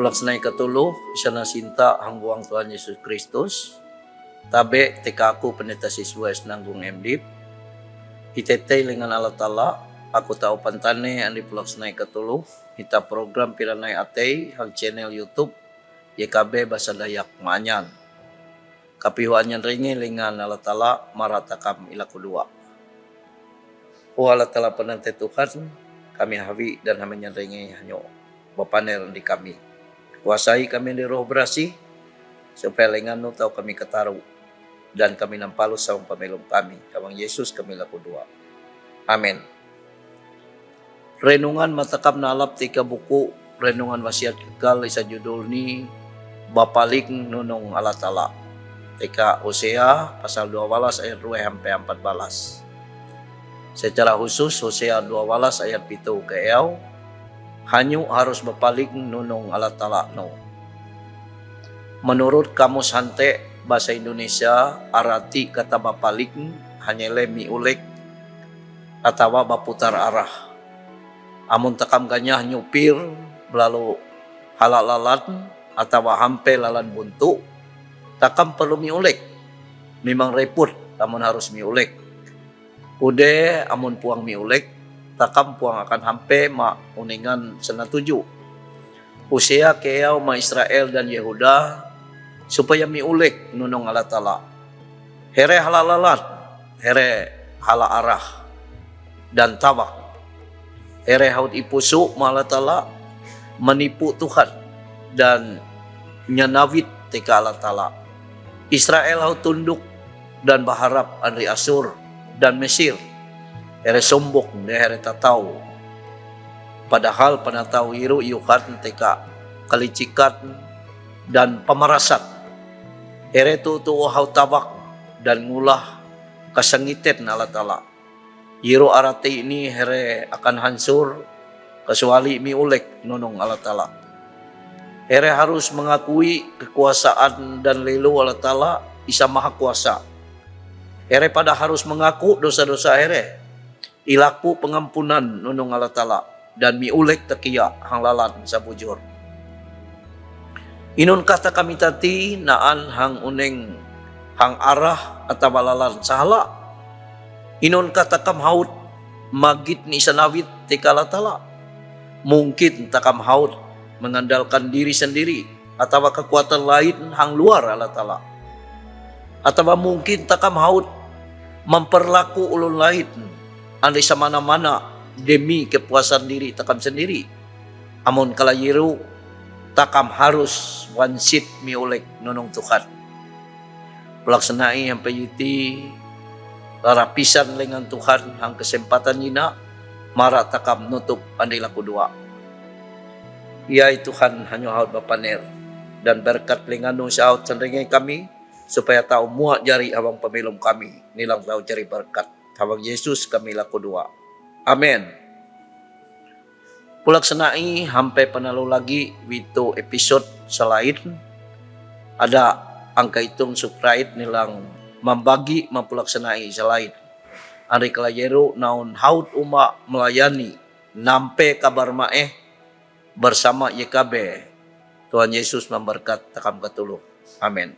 Pulaksnay katulo, isa na sinta hangguang Tuhan Yesus Kristus. Tabi, tika ako panita si Suez nanggung MDIP. Itetay lingan ala tala, ako tao pantane ang di pulaksnay katulo. Ita program piranay atay, hang channel YouTube, YKB Basa Dayak Manyan. Kapihuan yan ringi lingan ala tala, maratakam ila kedua. O ala tala panante Tuhan, kami hawi dan kami yan ringi hanyo bapaner di kami. Kuasai kami di roh berasi, supaya lengan no tau kami kataru dan kami nampalo sa pamilong kami. Kawang Yesus kami laku dua. Amen. Renungan matakap na alap ti kabuku, renungan wasiat kekal isa judul ni Bapalik Nunong Alatala. Tika Hosea pasal 2 walas ayat 2 sampai 4 balas. Secara khusus Hosea 2 walas ayat 7 ke hanyo harus bapalig nunong alatala no. Menurut Kamus Hante Bahasa Indonesia, arati kata bapalig hanya mi ulek atau baputar arah. Amun takam kanya nyupir lalu halalalan atau hampe lalan buntu, takam perlu miulek. Memang repot, amun harus miulek. Ude amun puang miulek, takam puang akan hampe ma uningan sana tuju. Usia keau ma Israel dan Yehuda supaya miulek nunong alatala. Here halalalat, here hala arah dan tabak. Here haut ipusu malatala menipu Tuhan dan nyanawit tika alatala. Israel haut tunduk dan berharap Andri Asur dan Mesir ere sombok de ere tatau. Padahal panatau iru yukan teka kalicikat dan pemerasan. Ere tu tu hau tabak dan ngulah kasangitet na alatala iru arati ini here akan hancur kecuali mi ulek nunong alatala ere harus mengakui kekuasaan dan lelu alatala isa maha kuasa. Ere pada harus mengaku dosa-dosa ere ilaku pengampunan nunung Allah Ta'ala dan miulek tekia hang lalan sa bujur. Inun kata kami tati naan hang uneng hang arah atau balalan sahala. Inun kata kam haut magit ni sanawit tika Allah Ta'ala. Mungkin takam haut mengandalkan diri sendiri atau kekuatan lain hang luar Allah Ta'ala. Atau mungkin takam haut memperlaku ulun lain andai sa mana-mana demi kepuasan diri takam sendiri. Amun kalayiru takam harus wansit miulek nunong Tuhan. Pelaksanai yang payuti larapisan lengan Tuhan hang kesempatan nina mara takam nutup andai laku dua. Ya Tuhan hanya haut bapaner dan berkat lengan sa haut sendiri kami supaya tahu muak jari abang pemilum kami nilang tahu cari berkat Tawag Yesus kami laku dua. Amen. Pulaksanai sampai panalo lagi wito episode selain ada angka hitung subscribe nilang membagi mempulaksanai selain. Ari kelayero naun haut uma melayani nampe kabar maeh bersama YKB. Tuhan Yesus memberkat takam ketuluh. Amin.